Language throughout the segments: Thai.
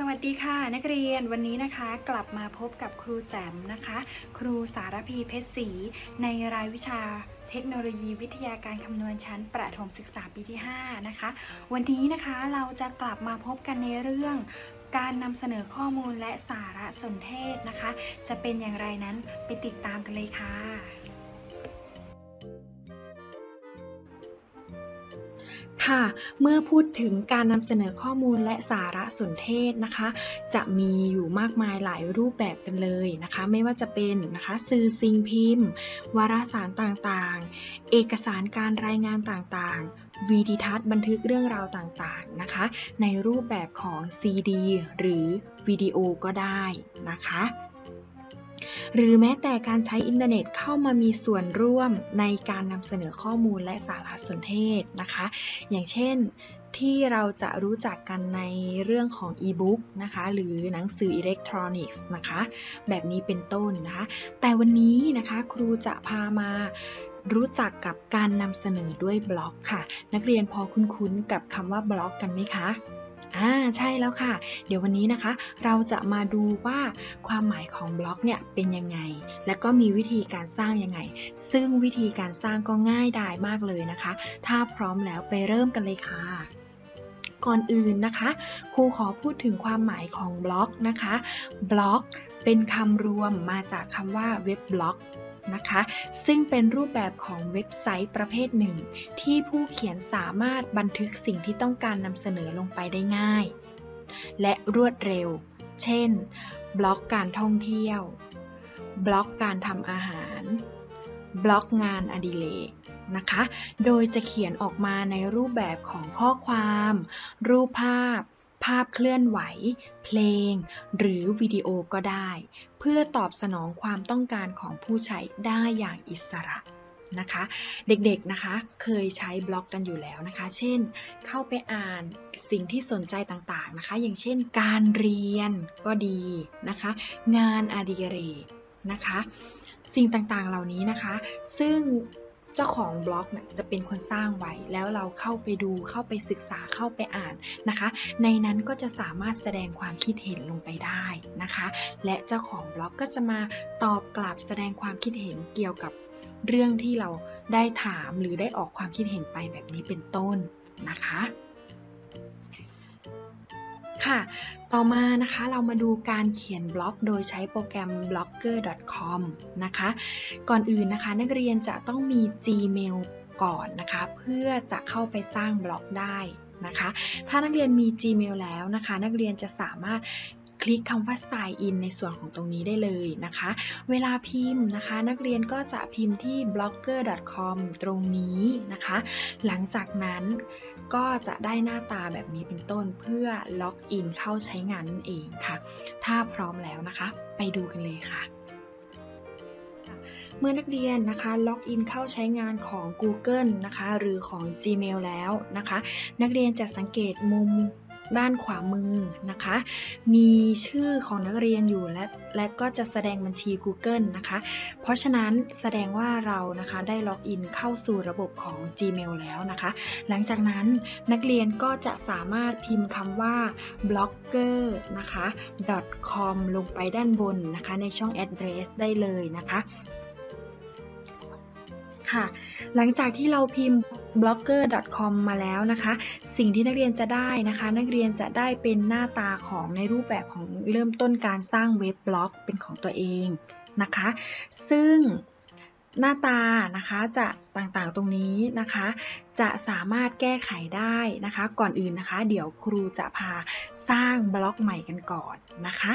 สวัสดีค่ะ นักเรียนวันนี้นะคะกลับมาพบกับครูแจมนะคะ ครูสารพีเพชรศรีในรายวิชาเทคโนโลยีวิทยาการคำนวณชั้นประถมศึกษาปีที่ 5 นะคะ วันนี้นะคะเราจะกลับมาพบกันในเรื่องการนำเสนอข้อมูลและสารสนเทศนะคะ จะเป็นอย่างไรนั้นไปติดตามกันเลยค่ะ ค่ะ เมื่อพูดถึงการนำเสนอข้อมูลและสารสนเทศนะคะ จะมีอยู่มากมายหลายรูปแบบกันเลยนะคะ ไม่ว่าจะเป็นนะคะสื่อสิ่งพิมพ์ วารสารต่างๆ เอกสารการรายงานต่างๆวีดิทัศน์บันทึกเรื่องราวต่างๆนะคะ ในรูปแบบของ CD หรือวิดีโอก็ได้นะคะ หรือแม้แต่การใช้อินเทอร์เน็ตเข้ามามีส่วนร่วมในการนำเสนอข้อมูลและสารสนเทศนะคะ อย่างเช่นที่เราจะรู้จักกันในเรื่องของอีบุ๊กนะคะ หรือหนังสืออิเล็กทรอนิกส์นะคะ แบบนี้เป็นต้นนะคะ แต่วันนี้นะคะครูจะพามารู้จักกับการนำเสนอด้วยบล็อกค่ะ นักเรียนพอคุ้นๆกับคำว่าบล็อกกันไหมคะ อ่าใช่แล้วค่ะ เดี๋ยววันนี้นะคะ เราจะมาดูว่าความหมายของบล็อกเนี่ยเป็นยังไง และก็มีวิธีการสร้างยังไง ซึ่งวิธีการสร้างก็ง่ายดายมากเลยนะคะ ถ้าพร้อมแล้วไปเริ่มกันเลยค่ะก่อนอื่นนะคะครูขอพูดถึงความหมายของบล็อกนะคะบล็อกเป็นคำรวมมาจากคำว่าเว็บบล็อก นะคะ ซึ่งเป็นรูปแบบของเว็บไซต์ประเภทหนึ่ง ที่ผู้เขียนสามารถบันทึกสิ่งที่ต้องการนำเสนอลงไปได้ง่าย และรวดเร็ว เช่น บล็อกการท่องเที่ยว บล็อกการทำอาหาร บล็อกงานอดิเรกนะคะ โดยจะเขียนออกมาในรูปแบบของข้อความ รูปภาพ ภาพเคลื่อนไหว เพลง หรือวิดีโอก็ได้ เพื่อตอบสนองความต้องการของผู้ใช้ได้อย่างอิสระนะคะ เด็กๆนะคะเคยใช้บล็อกกันอยู่แล้วนะคะ เช่น เข้าไปอ่านสิ่งที่สนใจต่างๆนะคะ อย่างเช่น การเรียนก็ดีนะคะ งานอดิเรกนะคะ สิ่งต่างๆเหล่านี้นะคะ ซึ่ง เจ้าของบล็อกเนี่ยจะเป็นคนสร้างไว้ แล้วเราเข้าไปดูเข้าไปศึกษาเข้าไปอ่านนะคะ ในนั้นก็จะสามารถแสดงความคิดเห็นลงไปได้นะคะ และเจ้าของบล็อกก็จะมาตอบกลับแสดงความคิดเห็นเกี่ยวกับเรื่องที่เราได้ถามหรือได้ออกความคิดเห็นไปแบบนี้เป็นต้นนะคะค่ะต่อมานะคะเรามาดูการเขียนบล็อกโดยใช้โปรแกรม blogger.com นะคะ ก่อนอื่นนะคะ นักเรียนจะต้องมี Gmail ก่อนนะคะ เพื่อจะเข้าไปสร้างบล็อกได้นะคะ ถ้านักเรียนมี Gmail แล้วนะคะ นักเรียนจะสามารถ ลิกคำว่า sign in ในส่วนของตรงนี้ได้เลยนะคะ เวลาพิมพ์นะคะ นักเรียนก็จะพิมพ์ที่ blogger.com ตรงนี้นะคะ หลังจากนั้นก็จะได้หน้าตาแบบนี้เป็นต้นเพื่อล็อกอินเข้าใช้งานนั่นเองค่ะ ถ้าพร้อมแล้วนะคะ ไปดูกันเลยค่ะเมื่อนักเรียนนะคะล็อกอินเข้าใช้งานของ Google นะคะ หรือของ Gmail แล้วนะคะ นักเรียนจะสังเกตมุม ด้านขวามือนะคะ มีชื่อของนักเรียนอยู่และและก็จะแสดงบัญชี Google นะคะ เพราะฉะนั้นแสดงว่าเรานะคะได้ล็อกอินเข้าสู่ระบบของ Gmail แล้วนะคะ หลังจากนั้นนักเรียนก็จะสามารถพิมพ์คำว่า blogger นะคะ .com ลงไปด้านบนนะคะ ในช่อง address ได้เลยนะคะ ค่ะ หลังจากที่เราพิมพ์ blogger.com มาแล้วนะคะ สิ่งที่นักเรียนจะได้นะคะ นักเรียนจะได้เป็นหน้าตาของในรูปแบบของเริ่มต้นการสร้างเว็บบล็อกเป็นของตัวเองนะคะ ซึ่งหน้าตานะคะจะต่างๆตรงนี้นะคะ จะสามารถแก้ไขได้นะคะ ก่อนอื่นนะคะ เดี๋ยวครูจะพาสร้างบล็อกใหม่กันก่อนนะคะ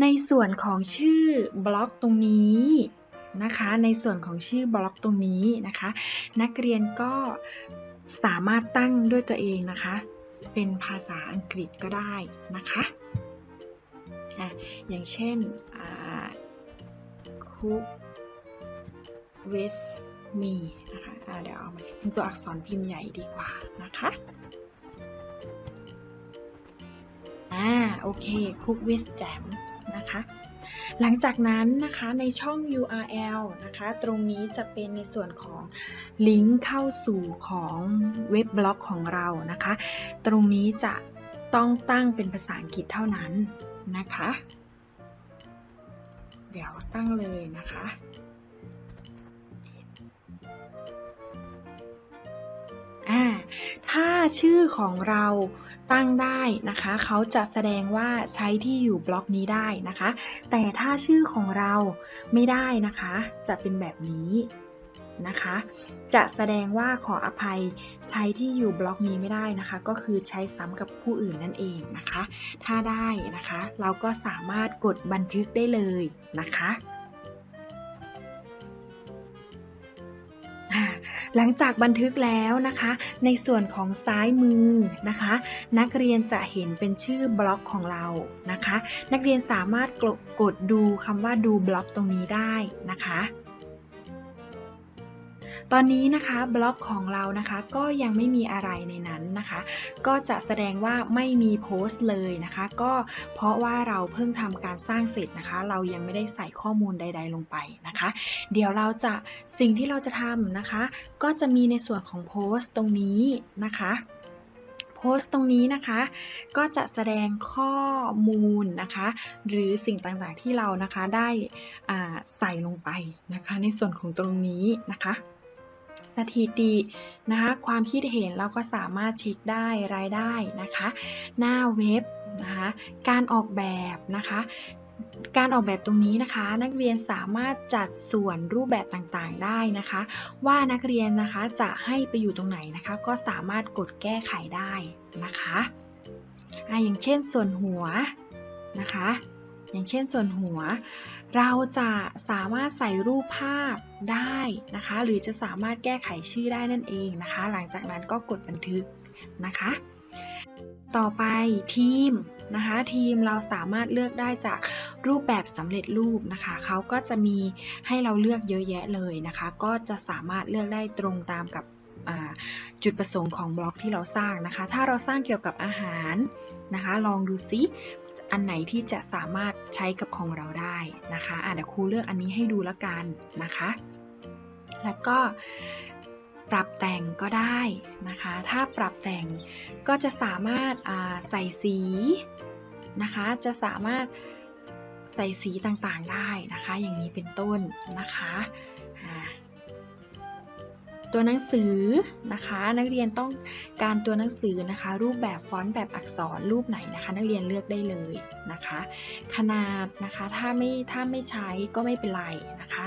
ในส่วนของชื่อบล็อกตรงนี้ นะคะ ในส่วนของชื่อบล็อกตรงนี้นะคะ นักเรียนก็สามารถตั้งด้วยตัวเองนะคะ เป็นภาษาอังกฤษก็ได้นะคะอะอย่างเช่นอ่า cook with me นะคะอ่าเดี๋ยวเอามาเป็นตัวอักษรพิมพ์ใหญ่ดีกว่านะคะอ่าโอเค cook with jam นะคะ หลังจากนั้นนะคะในช่อง URL นะคะตรงนี้จะเป็นในส่วนของลิงก์เข้าสู่ของเว็บบล็อกของเรานะคะ ตรงนี้จะต้องตั้งเป็นภาษาอังกฤษเท่านั้นนะคะ เดี๋ยวตั้งเลยนะคะ อ่าถ้าชื่อของเราตั้งได้นะคะ เขาจะแสดงว่าใช้ที่อยู่บล็อกนี้ได้นะคะ แต่ถ้าชื่อของเราไม่ได้นะคะ จะเป็นแบบนี้นะคะ จะแสดงว่าขออภัยใช้ที่อยู่บล็อกนี้ไม่ได้นะคะ ก็คือใช้ซ้ำกับผู้อื่นนั่นเองนะคะ ถ้าได้นะคะ เราก็สามารถกดบันทึกได้เลยนะคะ หลังจากบันทึกแล้วนะคะ ในส่วนของซ้ายมือนะคะ นักเรียนจะเห็นเป็นชื่อบล็อกของเรานะคะ นักเรียนสามารถกดดูคำว่าดูบล็อกตรงนี้ได้นะคะ ตอนนี้นะคะบล็อกของเรานะคะก็ยังไม่มีอะไรในนั้นนะคะ ก็จะแสดงว่าไม่มีโพสต์เลยนะคะ ก็เพราะว่าเราเพิ่งทำการสร้างเสร็จนะคะ เรายังไม่ได้ใส่ข้อมูลใด ๆ ลงไปนะคะ เดี๋ยวเราจะสิ่งที่เราจะทำนะคะ ก็จะมีในส่วนของโพสต์ตรงนี้นะคะโพสต์ตรงนี้นะคะ ก็จะแสดงข้อมูลนะคะ หรือสิ่งต่างๆที่เรานะคะได้ใส่ลงไปนะคะ ในส่วนของตรงนี้นะคะ สถิตินะคะความคิดเห็นเราก็สามารถเช็คได้รายได้นะคะ หน้าเว็บนะคะการออกแบบนะคะการออกแบบตรงนี้นะคะ นักเรียนสามารถจัดส่วนรูปแบบต่างๆได้นะคะ ว่านักเรียนนะคะจะให้ไปอยู่ตรงไหนนะคะ ก็สามารถกดแก้ไขได้นะคะอะอย่างเช่นส่วนหัวนะคะ อย่างเช่นส่วนหัว เราจะสามารถใส่รูปภาพได้นะคะ หรือจะสามารถแก้ไขชื่อได้นั่นเองนะคะ หลังจากนั้นก็กดบันทึกนะคะ ต่อไปทีมนะคะทีมเราสามารถเลือกได้จากรูปแบบสำเร็จรูปนะคะเขาก็จะมีให้เราเลือกเยอะแยะเลยนะคะ ก็จะสามารถเลือกได้ตรงตามกับจุดประสงค์ของบล็อกที่เราสร้างนะคะ ถ้าเราสร้างเกี่ยวกับอาหารนะคะ ลองดูซิ อันไหนที่จะสามารถใช้กับของเราได้นะคะอะเดี๋ยวครูเลือกอันนี้ให้ดูแล้วกันนะคะ แล้วก็ปรับแต่งก็ได้นะคะ ถ้าปรับแต่งก็จะสามารถาใส่สีนะคะ จะสามารถใส่สีต่างๆได้นะคะ อย่างนี้เป็นต้นนะคะ ตัวหนังสือนะคะ นักเรียนต้องการตัวหนังสือนะคะ รูปแบบฟอนต์แบบอักษรรูปไหนนะคะ นักเรียนเลือกได้เลยนะคะ ขนาดนะคะถ้าไม่ถ้าไม่ใช้ก็ไม่เป็นไรนะคะ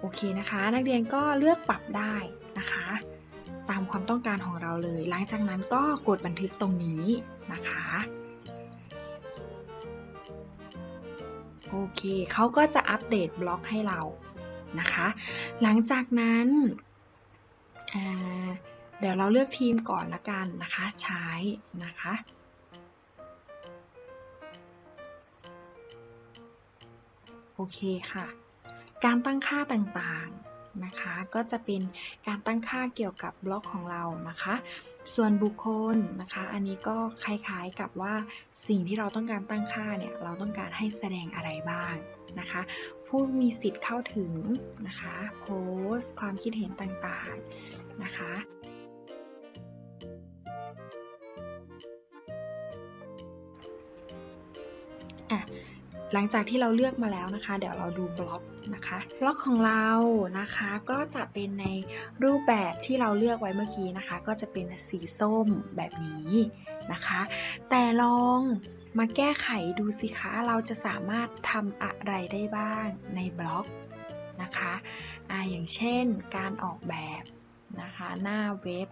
โอเคนะคะ นักเรียนก็เลือกปรับได้นะคะ ตามความต้องการของเราเลย หลังจากนั้นก็กดบันทึกตรงนี้นะคะโอเคเขาก็จะอัปเดตบล็อกให้เรานะคะ หลังจากนั้น เดี๋ยวเราเลือกทีมก่อนละกันนะคะ ใช้นะคะ โอเคค่ะ การตั้งค่าต่างๆนะคะ ก็จะเป็นการตั้งค่าเกี่ยวกับบล็อกของเรานะคะ ส่วนบุคคลนะคะ อันนี้ก็คล้ายๆกับว่าสิ่งที่เราต้องการตั้งค่าเนี่ย เราต้องการให้แสดงอะไรบ้างนะคะ ผู้มีสิทธิ์เข้าถึงนะคะโพสต์ความคิดเห็นต่างๆนะคะอะหลังจากที่เราเลือกมาแล้วนะคะ เดี๋ยวเราดูบล็อกนะคะบล็อกของเรานะคะก็จะเป็นในรูปแบบที่เราเลือกไว้เมื่อกี้นะคะ ก็จะเป็นสีส้มแบบนี้นะคะ แต่ลอง มาแก้ไขดูสิคะ เราจะสามารถทำอะไรได้บ้างในบล็อกนะคะออย่างเช่นการออกแบบนะคะหน้าเว็บ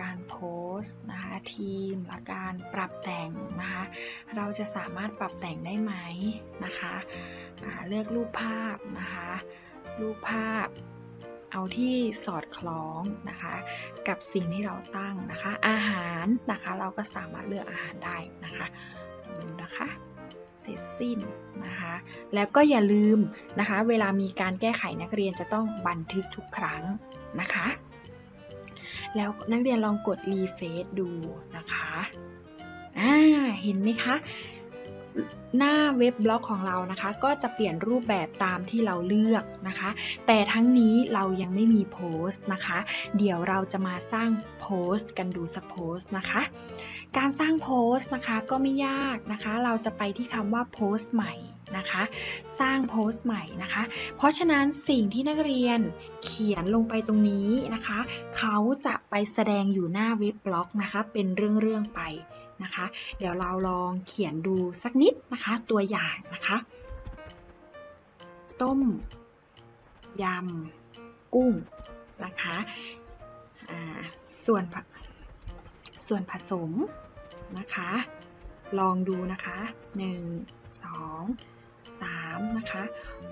การโพสต์นะคะทีมและการปรับแต่งนะคะเราจะสามารถปรับแต่งได้ไหมนะคะเลือกรูปภาพนะคะรูปภาพ เอาที่สอดคล้องนะคะ กับสิ่งที่เราตั้งนะคะ อาหารนะคะเราก็สามารถเลือกอาหารได้นะคะดูนะคะ เสร็จสิ้นนะคะ แล้วก็อย่าลืมนะคะ เวลามีการแก้ไขนักเรียนจะต้องบันทึกทุกครั้งนะคะ แล้วนักเรียนลองกดรีเฟซดูนะคะอ่าเห็นไหมคะ หน้าเว็บบล็อกของเรานะคะ ก็จะเปลี่ยนรูปแบบตามที่เราเลือกนะคะ แต่ทั้งนี้เรายังไม่มีโพสต์นะคะ เดี๋ยวเราจะมาสร้างโพสต์กันดูสักโพสต์นะคะ การสร้างโพสต์นะคะก็ไม่ยากนะคะ เราจะไปที่คำว่าโพสต์ใหม่นะคะ สร้างโพสต์ใหม่นะคะ เพราะฉะนั้นสิ่งที่นักเรียนเขียนลงไปตรงนี้นะคะ เขาจะไปแสดงอยู่หน้าเว็บบล็อกนะคะ เป็นเรื่องๆไป นะคะ เดี๋ยวเราลองเขียนดูสักนิดนะคะ ตัวอย่างนะคะ ต้มยำกุ้งนะคะส่วนส่วนผสมนะคะ ลองดูนะคะหนึ่งสองสามนะคะ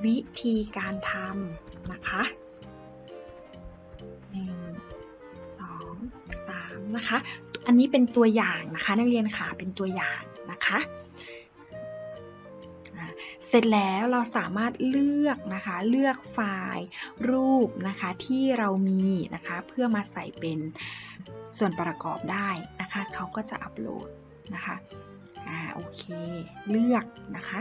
วิธีการทำนะคะหนึ่งสองสามนะคะ อันนี้เป็นตัวอย่างนะคะนักเรียนค่ะเป็นตัวอย่างนะคะเสร็จแล้วเราสามารถเลือกนะคะเลือกไฟล์รูปนะคะที่เรามีนะคะเพื่อมาใส่เป็นส่วนประกอบได้นะคะเขาก็จะอัปโหลดนะคะอ่าโอเคเลือกนะคะ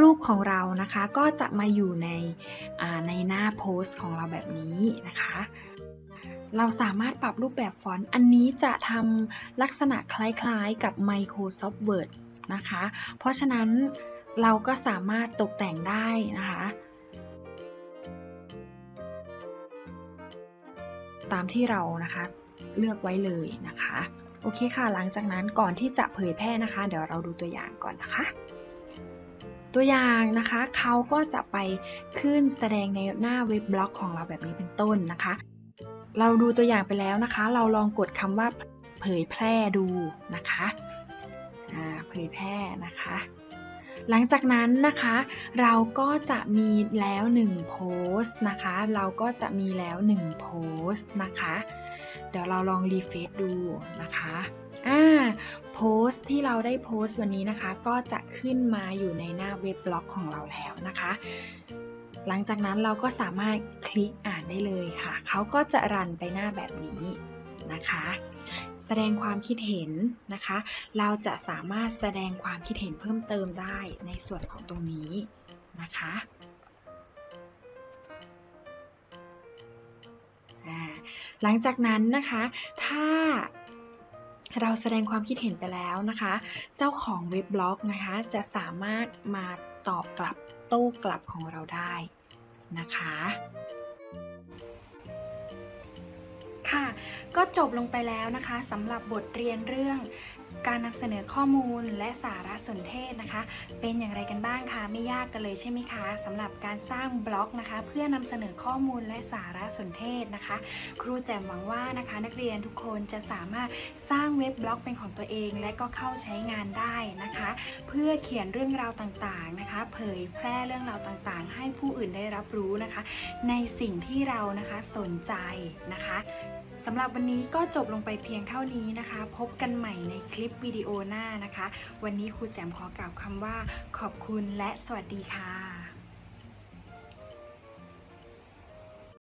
รูปของเรานะคะก็จะมาอยู่ในอ่าในหน้าโพสต์ของเราแบบนี้นะคะ เราสามารถปรับรูปแบบฟอนต์ อันนี้จะทำลักษณะคล้ายๆกับ Microsoft Word นะคะ เพราะฉะนั้นเราก็สามารถตกแต่งได้นะคะตามที่เรานะคะเลือกไว้เลยนะคะ โอเคค่ะ หลังจากนั้นก่อนที่จะเผยแพร่นะคะ เดี๋ยวเราดูตัวอย่างก่อนนะคะ ตัวอย่างนะคะเขาก็จะไปขึ้นแสดงในหน้าเว็บบล็อกของเราแบบนี้เป็นต้นนะคะ เราดูตัวอย่างไปแล้วนะคะ เราลองกดคำว่าเผยแพร่ดูนะคะเผยแพร่นะคะ หลังจากนั้นนะคะ เราก็จะมีแล้ว1โพสต์นะคะ เราก็จะมีแล้ว1โพสต์นะคะ เดี๋ยวเราลองรีเฟซดูนะคะอ่าโพสต์ที่เราได้โพสต์วันนี้นะคะ ก็จะขึ้นมาอยู่ในหน้าเว็บบล็อกของเราแล้วนะคะ หลังจากนั้นเราก็สามารถคลิกอ่าน ได้เลยค่ะ เขาก็จะรันไปหน้าแบบนี้นะคะ แสดงความคิดเห็นนะคะ เราจะสามารถแสดงความคิดเห็นเพิ่มเติมได้ในส่วนของตรงนี้นะคะหลังจากนั้นนะคะ ถ้าเราแสดงความคิดเห็นไปแล้วนะคะ เจ้าของเว็บบล็อกนะคะ จะสามารถมาตอบกลับโต้กลับของเราได้นะคะ ค่ะ ก็จบลงไปแล้วนะคะสำหรับบทเรียนเรื่อง การนำเสนอข้อมูลและสารสนเทศนะคะ เป็นอย่างไรกันบ้างคะไม่ยากกันเลยใช่ไหมคะสำหรับการสร้างบล็อกนะคะ เพื่อนำเสนอข้อมูลและสารสนเทศนะคะ ครูแจ่มหวังว่านะคะ นักเรียนทุกคนจะสามารถสร้างเว็บบล็อกเป็นของตัวเอง และก็เข้าใช้งานได้นะคะ เพื่อเขียนเรื่องราวต่างๆนะคะ เผยแพร่เรื่องราวต่างๆ ให้ผู้อื่นได้รับรู้นะคะ ในสิ่งที่เรานะคะสนใจนะคะ สำหรับวันนี้ก็จบลงไปเพียงเท่านี้นะคะ พบกันใหม่ในคลิปวิดีโอหน้านะคะ วันนี้ครูแจมขอกล่าวคำว่า ขอบคุณและสวัสดีค่ะ